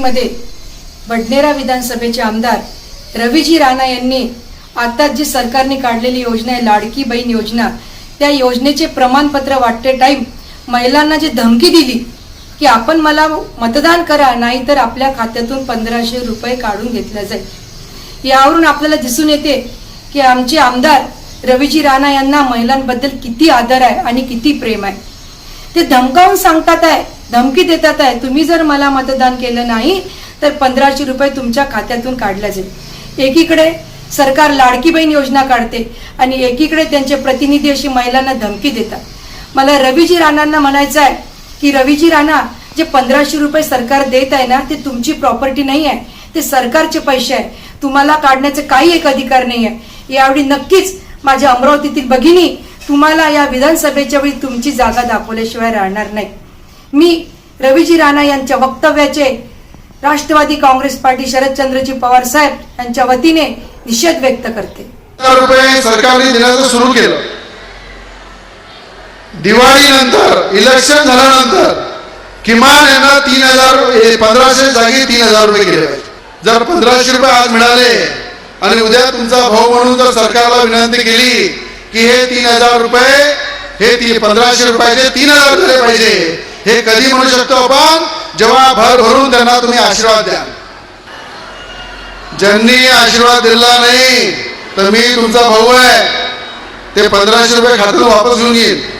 मध्ये बडनेरा विधानसभेचे आमदार रवीजी राणा यांनी आता जी सरकारने काढलेली योजना आहे लाडकी बहीण योजना त्या योजनेचे प्रमाणपत्र वाटते टाईम महिलांना जी धमकी दिली की आपण मला मतदान करा नाहीतर आपल्या खात्यातून पंधराशे रुपये काढून घेतले जाईल. यावरून आपल्याला दिसून येते की आमचे आमदार रवीजी राणा यांना महिलांबद्दल किती आदर आहे आणि किती प्रेम आहे? ते धमकावून सांगतात आहे धमकी देतात आहे तुम्ही जर मला मतदान केलं नाही तर पंधराशे रुपये तुमच्या खात्यातून काढला जाईल. एकीकडे सरकार लाडकी बहीण योजना काढते आणि एकीकडे त्यांचे प्रतिनिधी अशी महिलांना धमकी देतात. मला रवीजी राणांना म्हणायचं आहे की रवीजी राणा जे पंधराशे रुपये सरकार देत आहे ना ते तुमची प्रॉपर्टी नाही आहे ते सरकारचे पैसे आहे. तुम्हाला काढण्याचे काही एक अधिकार नाही आहे. यावेळी नक्कीच माझ्या अमरावतीतील भगिनी तुम्हाला या विधानसभेच्या वेळी तुमची जागा दाखवल्याशिवाय राहणार नाही. मी रवीजी राणा यांच्या वक्तव्याचे राष्ट्रवादी काँग्रेस पार्टी शरदचंद्रजी पवार साहेब यांच्या वतीने निषेध व्यक्त करते. रुपये सरकारने देण्याचं सुरू केलं. दिवाळीनंतर इलेक्शन झाल्यानंतर किमान यांना तीन हजार पंधराशे जागी तीन हजार रुपये केले पाहिजे. जर पंधराशे रुपये आज मिळाले आणि उद्या तुमचा भाऊ म्हणून जर सरकारला विनंती केली की हे तीन हजार रुपये हे ती पंधराशे रुपयाचे तीन हजार झाले पाहिजे. हे कधी म्हणू शकतो आपण? जेव्हा भर भरून त्यांना तुम्ही आशीर्वाद द्या. ज्यांनी आशीर्वाद दिला नाही तर मी तुमचा भाऊ आहे. ते पंधराशे रुपये खात्यातून वापस घेऊन येईल.